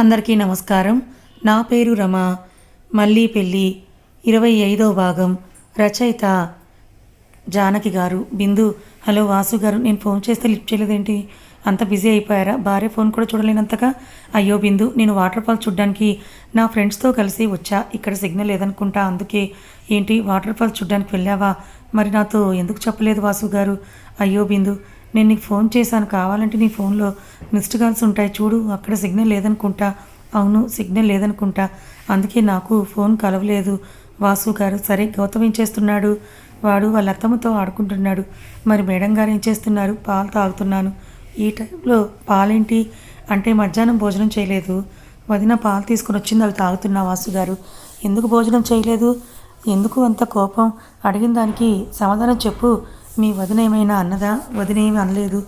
అందరికీ నమస్కారం. నా పేరు రమ. మళ్ళీ పెళ్ళి ఇరవై ఐదో భాగం. రచయిత జానకి గారు. బిందు హలో వాసు గారు నేను ఫోన్ చేస్తే లిఫ్ట్ చేయలేదేంటి? అంత బిజీ అయిపోయారా? భార్య ఫోన్ కూడా చూడలేనంతగా? అయ్యో బిందు నేను వాటర్ ఫాల్ చూడ్డానికి నా ఫ్రెండ్స్తో కలిసి వచ్చా. ఇక్కడ సిగ్నల్ లేదనుకుంటా అందుకే. ఏంటి వాటర్ ఫాల్ చూడ్డానికి వెళ్ళావా? మరి నాతో ఎందుకు చెప్పలేదు వాసు గారు? అయ్యో బిందు నేను నీకు ఫోన్ చేశాను. కావాలంటే నీ ఫోన్లో మిస్డ్ కాల్స్ ఉంటాయి. చూడు అక్కడ సిగ్నల్ లేదనుకుంటా. అవును సిగ్నల్ లేదనుకుంటా. అందుకే నాకు ఫోన్ కలవలేదు. వాసు గారు సరే గౌతమ్ ఏం చేస్తున్నాడు? వాడు వాళ్ళ అత్తమ్మతో ఆడుకుంటున్నాడు. మరి మేడం గారు ఏం చేస్తున్నారు? పాలు తాగుతున్నాను. ఈ టైంలో పాలేంటి? అంటే మధ్యాహ్నం భోజనం చేయలేదు. వదిన పాలు తీసుకుని వచ్చింది అవి తాగుతున్నా వాసు గారు. ఎందుకు భోజనం చేయలేదు? ఎందుకు అంత కోపం? అడిగిన దానికి సమాధానం చెప్పు. మీ వదిన ఏమైనా అన్నదా? వదిన ఏమి అనలేదు.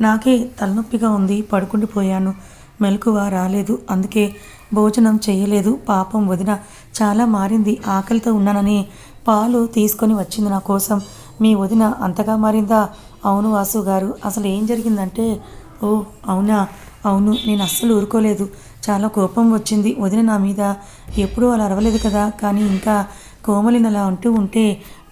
నాకే తలనొప్పిగా ఉంది పడుకుండిపోయాను మెలకువ రాలేదు. అందుకే భోజనం చేయలేదు. పాపం వదిన చాలా మారింది. ఆకలితో ఉన్నానని పాలు తీసుకొని వచ్చింది నా కోసం. మీ వదిన అంతగా మారిందా? అవును వాసు గారు. అసలు ఏం జరిగిందంటే ఓ అవునా? అవును నేను అస్సలు ఊరుకోలేదు. చాలా కోపం వచ్చింది. వదిన నా మీద ఎప్పుడూ అలా అరవలేదు కదా? కానీ ఇంకా కోమలిని అలా అంటూ ఉంటే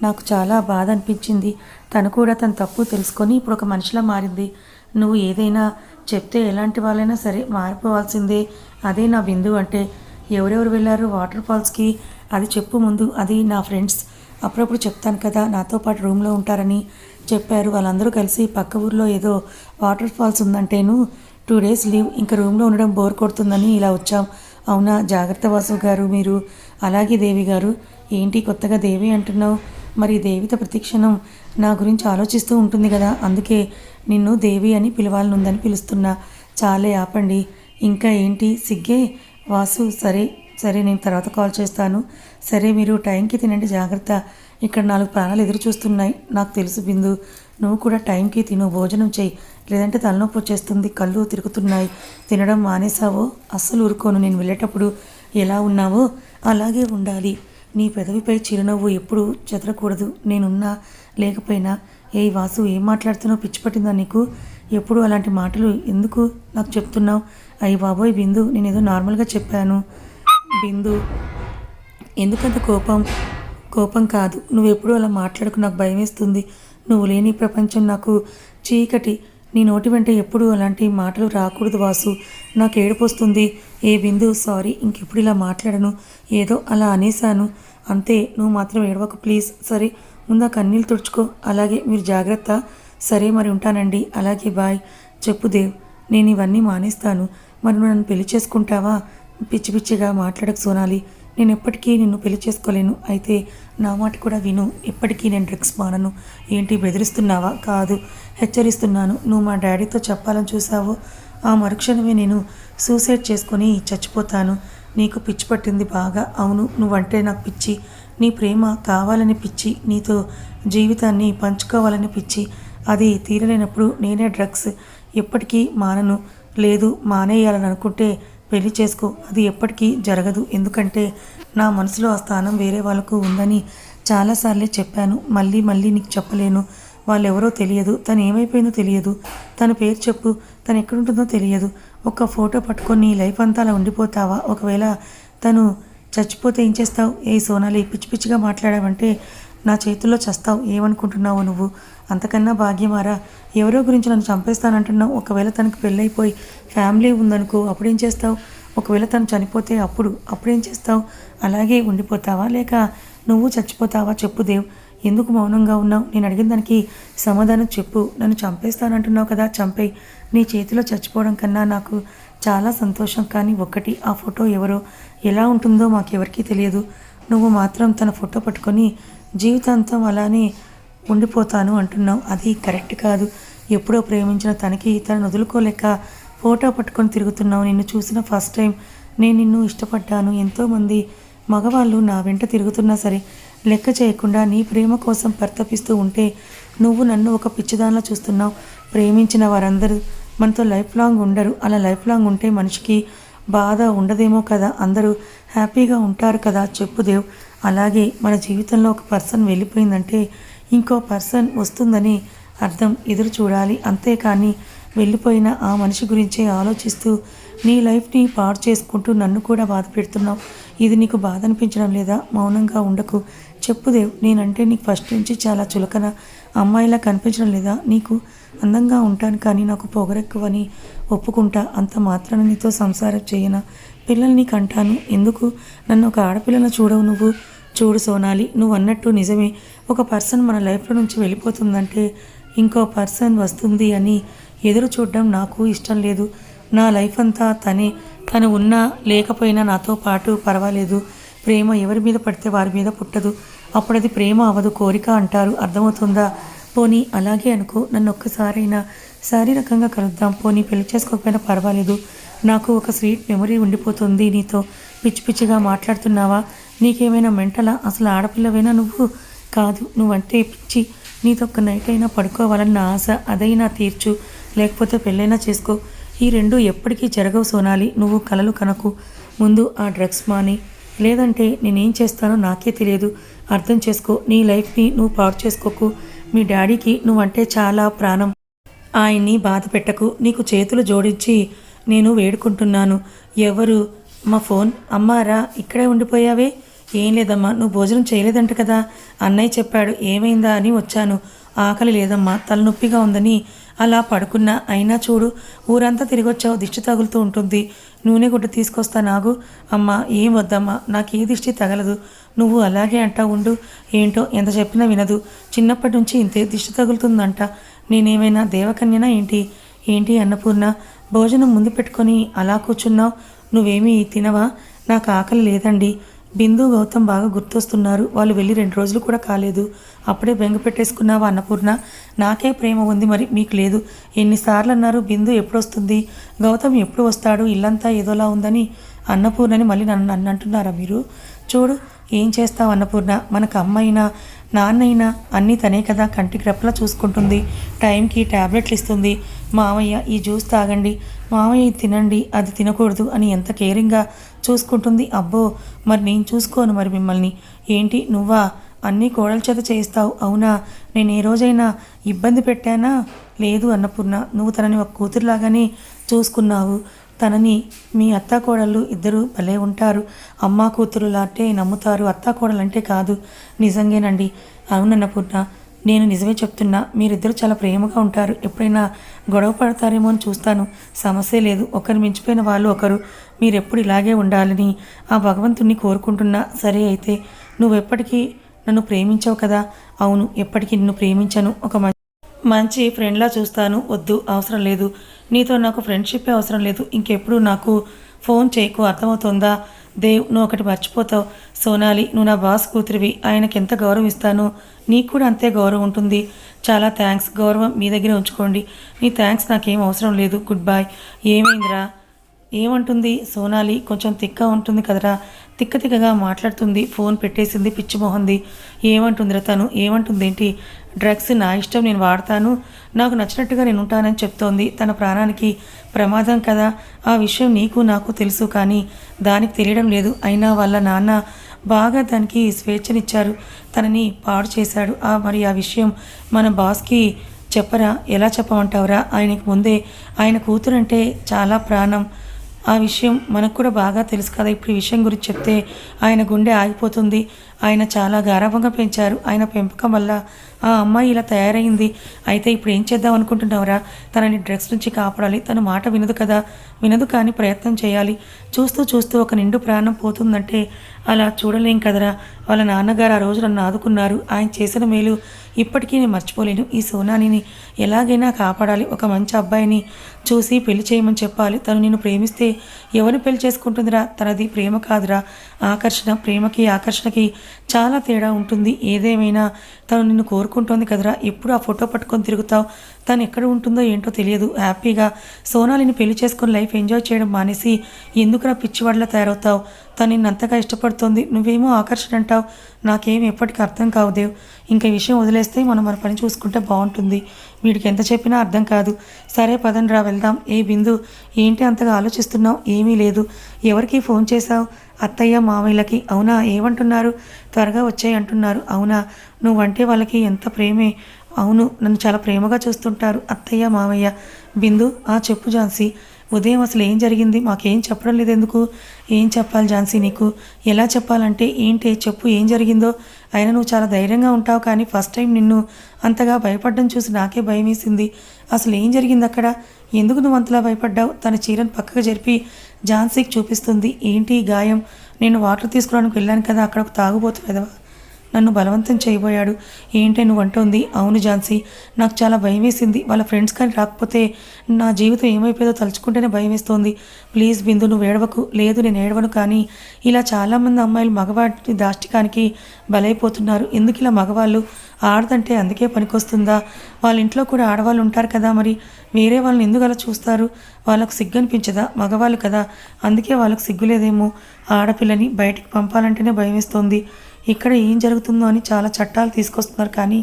నాకు చాలా బాధ అనిపించింది. తను కూడా తన తప్పు తెలుసుకొని ఇప్పుడు ఒక మనిషిలా మారింది. నువ్వు ఏదైనా చెప్తే ఎలాంటి వాళ్ళైనా సరే మారిపోవాల్సిందే. అదే నా బిందు అంటే ఎవరెవరు వెళ్ళారు వాటర్ ఫాల్స్కి? అది చెప్పు ముందు. అది నా ఫ్రెండ్స్. అప్పుడప్పుడు చెప్తాను కదా నాతో పాటు రూమ్లో ఉంటారని చెప్పారు. వాళ్ళందరూ కలిసి పక్క ఊర్లో ఏదో వాటర్ ఫాల్స్ ఉందంటేను టూ డేస్ లీవ్. ఇంకా రూమ్లో ఉండడం బోర్ కొడుతుందని ఇలా వచ్చాం. అవునా? జాగ్రత్త వాసు గారు మీరు. అలాగే దేవి గారు. ఏంటి కొత్తగా దేవి అంటున్నావు? మరి దేవిత ప్రతిక్షణం నా గురించి ఆలోచిస్తూ ఉంటుంది కదా. అందుకే నిన్ను దేవి అని పిలవాలనుందని పిలుస్తున్నా. చాలే ఆపండి. ఇంకా ఏంటి? సిగ్గే? వాసు సరే సరే నేను తర్వాత కాల్ చేస్తాను. సరే మీరు టైంకి తినండి జాగ్రత్త. ఇక్కడ నాలుగు ప్రాణాలు ఎదురు చూస్తున్నాయి. నాకు తెలుసు బిందు. నువ్వు కూడా టైంకి తిను భోజనం చేయి. లేదంటే తలనొప్పి వచ్చేస్తుంది కళ్ళు తిరుగుతున్నాయి. తినడం మానేసావో అస్సలు ఊరుకోను. నేను వెళ్ళేటప్పుడు ఎలా ఉన్నావో అలాగే ఉండాలి. నీ పెదవిపై చిరునవ్వు ఎప్పుడు చెదరకూడదు. నేనున్నా లేకపోయినా ఏ వాసు ఏం మాట్లాడుతున్నావు? పిచ్చిపట్టిందా నీకు? ఎప్పుడు అలాంటి మాటలు ఎందుకు నాకు చెప్తున్నావు? అయ్యి బాబోయ్ బిందు నేను ఏదో నార్మల్గా చెప్పాను. బిందు ఎందుకంత కోపం? కోపం కాదు. నువ్వు ఎప్పుడు అలా మాట్లాడుకు నాకు భయం వేస్తుంది నువ్వు లేని ప్రపంచం నాకు చీకటి. నీ నోటి వెంట ఎప్పుడు అలాంటి మాటలు రాకూడదు వాసు. నాకు ఏడుపొస్తుంది. ఏ బిందు సారీ ఇంకెప్పుడు ఇలా మాట్లాడను? ఏదో అలా అనేశాను. అంతే నువ్వు మాత్రం ఏడవకు ప్లీజ్. సరే ముందు ఆ కన్నీళ్ళు తుడుచుకో. అలాగే మీరు జాగ్రత్త. సరే మరి ఉంటానండి. అలాగే బాయ్. చెప్పు దేవ్ నేను ఇవన్నీ మానేస్తాను. మరి నువ్వు నన్ను పెళ్ళి చేసుకుంటావా? పిచ్చి పిచ్చిగా మాట్లాడకు సోనాలి. నేను ఎప్పటికీ నిన్ను పెళ్ళి చేసుకోలేను. అయితే నా మాట కూడా విను. ఎప్పటికీ నేను డ్రగ్స్ మానను. ఏంటి బెదిరిస్తున్నావా? కాదు. హెచ్చరిస్తున్నాను. నువ్వు మా డాడీతో చెప్పాలని చూసావో ఆ మరుక్షణమే నేను సూసైడ్ చేసుకొని చచ్చిపోతాను. నీకు పిచ్చి పట్టింది బాగా. అవును నువ్వంటే నాకు పిచ్చి. నీ ప్రేమ కావాలని పిచ్చి. నీతో జీవితాన్ని పంచుకోవాలని పిచ్చి. అది తీరలేనప్పుడు నేనే డ్రగ్స్. ఎప్పటికీ మానను. లేదు మానేయాలని అనుకుంటే పెళ్ళి చేసుకో. అది ఎప్పటికీ జరగదు. ఎందుకంటే నా మనసులో ఆ స్థానం వేరే వాళ్ళకు ఉందని చాలాసార్లే చెప్పాను. మళ్ళీ మళ్ళీ నీకు చెప్పలేను. వాళ్ళెవరో తెలియదు. తను ఏమైపోయిందో తెలియదు. తన పేరు చెప్పు. తను ఎక్కడుంటుందో తెలియదు. ఒక ఫోటో పట్టుకొని నీ లైఫ్ అంతా అలా ఉండిపోతావా? ఒకవేళ తను చచ్చిపోతే ఏం చేస్తావు? ఏ సోనాలి పిచ్చి పిచ్చిగా మాట్లాడావంటే నా చేతుల్లో చస్తావు ఏమనుకుంటున్నావు నువ్వు? అంతకన్నా భాగ్యమారా ఎవరో గురించి నన్ను చంపేస్తానంటున్నావు? ఒకవేళ తనకు పెళ్ళైపోయి ఫ్యామిలీ ఉందనుకో అప్పుడేం చేస్తావు? ఒకవేళ తను చనిపోతే అప్పుడు అప్పుడేం చేస్తావు? అలాగే ఉండిపోతావా? లేక నువ్వు చచ్చిపోతావా? చెప్పు దేవ్. ఎందుకు మౌనంగా ఉన్నావు? నేను అడిగిన దానికి సమాధానం చెప్పు. నన్ను చంపేస్తానంటున్నావు కదా చంపేయి. నీ చేతిలో చచ్చిపోవడం కన్నా నాకు చాలా సంతోషం. కానీ ఒక్కటి ఆ ఫోటో ఎవరో ఎలా ఉంటుందో మాకెవరికీ తెలియదు. నువ్వు మాత్రం తన ఫోటో పట్టుకొని జీవితాంతం అలానే ఉండిపోతాను అంటున్నావు. అది కరెక్ట్ కాదు. ఎప్పుడో ప్రేమించిన తనకి తను వదులుకోలేక ఫోటో పట్టుకొని తిరుగుతున్నావు. నిన్ను చూసిన ఫస్ట్ టైం నేను నిన్ను ఇష్టపడ్డాను. ఎంతోమంది మగవాళ్ళు నా వెంట తిరుగుతున్నా సరే లెక్క చేయకుండా నీ ప్రేమ కోసం పరితపిస్తూ ఉంటే నువ్వు నన్ను ఒక పిచ్చిదానిలా చూస్తున్నావు. ప్రేమించిన వారందరూ మనతో లైఫ్ లాంగ్ ఉండరు. అలా లైఫ్ లాంగ్ ఉంటే మనిషికి బాధ ఉండదేమో కదా. అందరూ హ్యాపీగా ఉంటారు కదా. చెప్పు దేవ్. అలాగే మన జీవితంలో ఒక పర్సన్ వెళ్ళిపోయిందంటే ఇంకో పర్సన్ వస్తుందని అర్థం ఎదురు చూడాలి. అంతేకాని వెళ్ళిపోయిన ఆ మనిషి గురించే ఆలోచిస్తూ నీ లైఫ్ని పాడు చేసుకుంటూ నన్ను కూడా బాధ పెడుతున్నావు. ఇది నీకు బాధ అనిపించడం లేదా? మౌనంగా ఉండకు. చెప్పు దేవ్ నేనంటే నీకు ఫస్ట్ నుంచి చాలా చులకన. అమ్మాయిలా కనిపించడం లేదా? నీకు అందంగా ఉంటాను కానీ నాకు పొగరెక్కువని ఒప్పుకుంటా. అంత మాత్రాన నీతో సంసారం చేయనా? పిల్లల్ని కంటాను. ఎందుకు? నన్ను ఒక ఆడపిల్లను చూడవు నువ్వు. చూడు సోనాలి నువ్వు అన్నట్టు నిజమే. ఒక పర్సన్ మన లైఫ్లో నుంచి వెళ్ళిపోతుందంటే ఇంకో పర్సన్ వస్తుంది అని ఎదురు చూడడం నాకు ఇష్టం లేదు. నా లైఫ్ అంతా తనే. తను ఉన్నా లేకపోయినా నాతో పాటు పర్వాలేదు. ప్రేమ ఎవరి మీద పడితే వారి మీద పుట్టదు. అప్పుడు అది ప్రేమ అవదు కోరిక అంటారు. అర్థమవుతుందా? పోనీ అలాగే అనుకో. నన్ను ఒక్కసారైనా శారీరకంగా కలుద్దాం. పోనీ పెళ్ళి చేసుకోకపోయినా పర్వాలేదు. నాకు ఒక స్వీట్ మెమరీ ఉండిపోతుంది. నీతో పిచ్చి పిచ్చిగా మాట్లాడుతున్నావా? నీకేమైనా మెంటలా? అసలు ఆడపిల్లవేనా నువ్వు? కాదు నువ్వంటే పిచ్చి. నీతో ఒక నైట్ అయినా పడుకోవాలని నా ఆశ అదైనా తీర్చు. లేకపోతే పెళ్ళైనా చేసుకో. ఈ రెండు ఎప్పటికీ జరగవు సోనాలి. నువ్వు కలలు కనకు. ముందు ఆ డ్రగ్స్ మాని. లేదంటే నేనేం చేస్తానో నాకే తెలియదు. అర్థం చేసుకో. నీ లైఫ్ని నువ్వు పాడు చేసుకోకు. మీ డాడీకి నువ్వంటే చాలా ప్రాణం. ఆయన్ని బాధ పెట్టకు నీకు చేతులు జోడించి నేను వేడుకుంటున్నాను. ఎవరు? మా ఫోన్. అమ్మారా ఇక్కడే ఉండిపోయావే? ఏం లేదమ్మా నువ్వు భోజనం చేయలేదంట కదా. అన్నయ్య చెప్పాడు ఏమైందా అని వచ్చాను. ఆకలి లేదమ్మా తలనొప్పిగా ఉందని అలా పడుకున్నా. అయినా చూడు ఊరంతా తిరిగొచ్చావు దిష్టి తగులుతూ ఉంటుంది. నూనె గుడ్డ తీసుకొస్తా నాగు. అమ్మా ఏం వద్దమ్మా నాకు ఏ దిష్టి తగలదు. నువ్వు అలాగే అంటా ఉండు. ఏంటో ఎంత చెప్పినా వినదు. చిన్నప్పటి నుంచి ఇంతే దిష్టి తగులుతుందంట. నేనేమైనా దేవకన్యనా ఏంటి? ఏంటి అన్నపూర్ణ? భోజనం ముందు పెట్టుకొని అలా కూర్చున్నావు. నువ్వేమీ తినవా? నాకు ఆకలి లేదండి. బిందు గౌతమ్ బాగా గుర్తొస్తున్నారు. వాళ్ళు వెళ్ళి రెండు రోజులు కూడా కాలేదు. అప్పుడే బెంగ పెట్టేసుకున్నావా అన్నపూర్ణ? నాకే ప్రేమ ఉంది మరి మీకు లేదు. ఎన్నిసార్లు అన్నారు బిందు ఎప్పుడు వస్తుంది గౌతమ్ ఎప్పుడు వస్తాడు? ఇల్లంతా ఏదోలా ఉందని అన్నపూర్ణని మళ్ళీ నన్ను నన్ను అంటున్నారా మీరు? చూడు ఏం చేస్తావు అన్నపూర్ణ? మనకు అమ్మైనా నాన్నైనా అన్నీ తనే కదా కంటికి రెప్పలా చూసుకుంటుంది. టైంకి ట్యాబ్లెట్లు ఇస్తుంది. మామయ్య ఈ జ్యూస్ తాగండి. మామయ్య ఇది తినండి. అది తినకూడదు అని ఎంత కేరింగ్గా చూసుకుంటుంది. అబ్బో మరి నేను చూసుకోను మరి మిమ్మల్ని. ఏంటి నువ్వా? అన్నీ కోడల చేత చేయిస్తావు. అవునా? నేను ఏ రోజైనా ఇబ్బంది పెట్టానా? లేదు అన్నపూర్ణ. నువ్వు తనని ఒక కూతురులాగానే చూసుకున్నావు. తనని మీ అత్త కోడళ్ళు ఇద్దరు భలే ఉంటారు. అమ్మ కూతురు లాంటే నమ్ముతారు. అత్త కోడలు అంటే కాదు. నిజంగానండి. అవునన్నపూర్ణ నేను నిజమే చెప్తున్నా. మీరిద్దరు చాలా ప్రేమగా ఉంటారు. ఎప్పుడైనా గొడవ పడతారేమో అని చూస్తాను. సమస్య లేదు. ఒకరు మించిపోయిన వాళ్ళు ఒకరు. మీరెప్పుడు ఇలాగే ఉండాలని ఆ భగవంతుణ్ణి కోరుకుంటున్నా. సరే అయితే నువ్వెప్పటికీ నన్ను ప్రేమించావు కదా? అవును ఎప్పటికీ నిన్ను ప్రేమించను. ఒక మంచి మంచి ఫ్రెండ్లా చూస్తాను. వద్దు అవసరం లేదు. నీతో నాకు ఫ్రెండ్షిప్పే అవసరం లేదు. ఇంకెప్పుడు నాకు ఫోన్ చేయకు. అర్థమవుతుందా? దేవ్ నువ్వు ఒకటి మర్చిపోతావు. సోనాలి నువ్వు నా బాస్ కూతురివి. ఆయనకి ఎంత గౌరవం ఇస్తాను నీకు కూడా అంతే గౌరవం ఉంటుంది. చాలా థ్యాంక్స్ గౌరవం మీ దగ్గర ఉంచుకోండి. నీ థ్యాంక్స్ నాకేం అవసరం లేదు. గుడ్ బాయ్ ఏమైందిరా? ఏమంటుంది? సోనాలి కొంచెం తిక్క ఉంటుంది కదరా. తిక్క తిక్కగా మాట్లాడుతుంది. ఫోన్ పెట్టేసింది. పిచ్చిమోహంది ఏమంటుందిరా తను? ఏమంటుంది ఏంటి డ్రగ్స్ నా ఇష్టం నేను వాడతాను. నాకు నచ్చినట్టుగా నేను ఉంటానని చెప్తోంది. తన ప్రాణానికి ప్రమాదం కదా. ఆ విషయం నీకు నాకు తెలుసు కానీ దానికి తెలియడం లేదు. అయినా వాళ్ళ నాన్న బాగా దానికి స్వేచ్ఛనిచ్చారు. తనని పాడు చేశాడు. ఆ మరి ఆ విషయం మన బాస్కి చెప్పరా? ఎలా చెప్పమంటావురా? ఆయనకు ముందే ఆయన కూతురంటే చాలా ప్రాణం. ఆ విషయం మనకు కూడా బాగా తెలుసు కదా. ఇప్పుడు ఈ విషయం గురించి చెప్తే ఆయన గుండె ఆగిపోతుంది. ఆయన చాలా గారాభంగా పెంచారు. ఆయన పెంపకం వల్ల ఆ అమ్మాయి ఇలా తయారైంది. అయితే ఇప్పుడు ఏం చేద్దాం అనుకుంటున్నావురా? తనని డ్రగ్స్ నుంచి కాపాడాలి. తన మాట వినదు కదా. వినదు కానీ ప్రయత్నం చేయాలి. చూస్తూ చూస్తూ ఒక నిండు ప్రాణం పోతుందంటే అలా చూడలేం కదరా. వాళ్ళ నాన్నగారు ఆ రోజు నన్ను ఆదుకున్నారు. ఆయన చేసిన మేలు ఇప్పటికీ నేను మర్చిపోలేను. ఈ సోనానిని ఎలాగైనా కాపాడాలి. ఒక మంచి అబ్బాయిని చూసి పెళ్ళి చేయమని చెప్పాలి. తను నిన్ను ప్రేమిస్తే ఎవరిని పెళ్ళి చేసుకుంటుందిరా? తనది ప్రేమ కాదురా. ఆకర్షణ ప్రేమకి ఆకర్షణకి చాలా తేడా ఉంటుంది. ఏదేమైనా తను నిన్ను కోరుకుంటోంది కదరా. ఎప్పుడు ఆ ఫోటో పట్టుకొని తిరుగుతావు? తను ఎక్కడ ఉంటుందో ఏంటో తెలియదు. హ్యాపీగా సోనాలిని పెళ్ళి చేసుకొని లైఫ్ ఎంజాయ్ చేయడం మానేసి ఎందుకురా పిచ్చివాడిలా తయారవుతావు? తను నిన్ను అంతగా ఇష్టపడుతోంది. నువ్వేమో ఆకర్షణ అంటావు. నాకేం ఎప్పటికీ అర్థం కావు దేవ్. ఇంకా విషయం వదిలేస్తే మనం మన పని చూసుకుంటే బాగుంటుంది. వీడికి ఎంత చెప్పినా అర్థం కాదు. సరే పదండి రా వెళ్దాం. ఏ బిందు ఏంటి అంతగా ఆలోచిస్తున్నావు? ఏమీ లేదు. ఎవరికి ఫోన్ చేశావు? అత్తయ్య మామయ్యలకి అవునా? ఏమంటున్నారు? త్వరగా వచ్చాయి అంటున్నారు. అవునా? నువ్వంటే వాళ్ళకి ఎంత ప్రేమే? అవును నన్ను చాలా ప్రేమగా చూస్తుంటారు అత్తయ్య మామయ్య. బిందు ఆ చెప్పు ఝాన్సీ. ఉదయం అసలు ఏం జరిగింది? మాకేం చెప్పడం లేదు ఎందుకు ఏం చెప్పాలి ఝాన్సీ నీకు? ఎలా చెప్పాలంటే ఏంటి? చెప్పు ఏం జరిగిందో? అయినా నువ్వు చాలా ధైర్యంగా ఉంటావు కానీ ఫస్ట్ టైం నిన్ను అంతగా భయపడడం చూసి నాకే భయం వేసింది అసలు ఏం జరిగింది అక్కడ ఎందుకు నువ్వు అంతలా భయపడ్డావు? తన చీరను పక్కకు జరిపి ఝాన్సీకి చూపిస్తుంది. ఏంటి గాయం? నేను వాటర్ తీసుకోవడానికి వెళ్ళాను కదా అక్కడ ఒక తాగుబోతు నన్ను బలవంతం చేయబోయాడు. ఏంటే నువ్వు అంటోంది? అవును ఝాన్సీ నాకు చాలా భయం వేసింది వాళ్ళ ఫ్రెండ్స్ కానీ రాకపోతే నా జీవితం ఏమైపోయేదో తలుచుకుంటేనే భయం వేస్తోంది ప్లీజ్ బిందు నువ్వు ఏడవకు. లేదు నేను ఏడవను కానీ ఇలా చాలామంది అమ్మాయిలు మగవాటి దాష్టికానికి బలైపోతున్నారు. ఎందుకు ఇలా మగవాళ్ళు? ఆడదంటే అందుకే పనికొస్తుందా? వాళ్ళ ఇంట్లో కూడా ఆడవాళ్ళు ఉంటారు కదా మరి. వేరే వాళ్ళని ఎందుకు అలా చూస్తారు? వాళ్ళకు సిగ్గు అనిపించదా మగవాళ్ళు కదా. అందుకే వాళ్ళకు సిగ్గులేదేమో? ఆడపిల్లని బయటికి పంపాలంటేనే భయం ఇక్కడ ఏం జరుగుతుందో అని చాలా చట్టాలు తీసుకొస్తున్నారు కానీ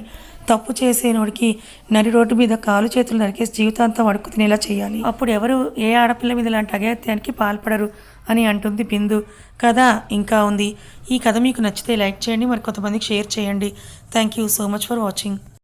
తప్పు చేసేనోడికి నరి రోడ్డు మీద కాలు చేతులు నరికేసి జీవితాంతం అడుక్కు తినేలా చేయాలి. అప్పుడు ఎవరు ఏ ఆడపిల్ల మీద లాంటి అగత్యానికి పాల్పడరు అని అంటుంది బిందు. కథ ఇంకా ఉంది. ఈ కథ మీకు నచ్చితే లైక్ చేయండి మరి కొంతమందికి షేర్ చేయండి. Thank you so much for watching.